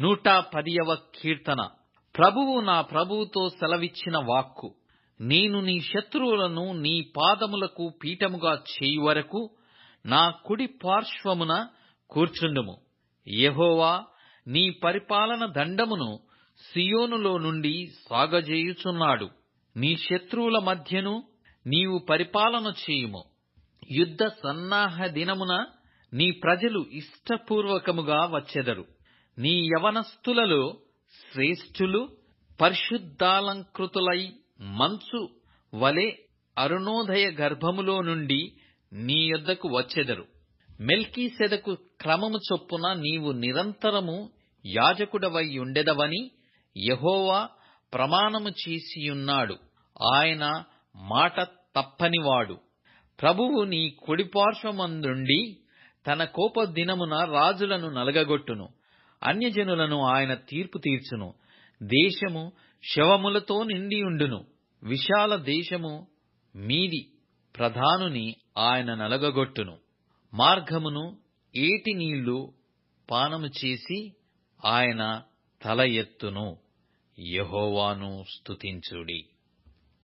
నూట పదియవ కీర్తన. ప్రభువు నా ప్రభువుతో సెలవిచ్చిన వాక్కు. నేను నీ శత్రువులను నీ పాదములకు పీఠముగా చేయు వరకు నా కుడి పార్శ్వమున కూర్చుండుము. యహోవా నీ పరిపాలన దండమును సియోనులో నుండి సాగజేయుచున్నాడు. నీ శత్రువుల మధ్యను నీవు పరిపాలన చేయుము. యుద్ధ సన్నాహ దినమున నీ ప్రజలు ఇష్టపూర్వకముగా వచ్చెదరు. నీ యవనస్థులలో శ్రేష్ఠులు పరిశుద్ధాలంకృతులై మంచు వలె అరుణోదయ గర్భములో నుండి నీ యొద్దకు వచ్చెదరు. మెల్కీసెదకు క్రమము చొప్పున నీవు నిరంతరము యాజకుడవై ఉండెదవని యహోవా ప్రమాణము చేసియున్నాడు. ఆయన మాట తప్పనివాడు. ప్రభువు నీ కుడిపార్శ్వమందుండి తన కోప దినమున రాజులను నలగగొట్టును. అన్యజనులను ఆయన తీర్పు తీర్చును. దేశము శవములతో నిండియుండును విశాల దేశము మీది ప్రధానుని ఆయన నలగగొట్టును. మార్గమును ఏటి నీళ్ళు పానము చేసి ఆయన తల ఎత్తును. యహోవాను స్తుతించుడి.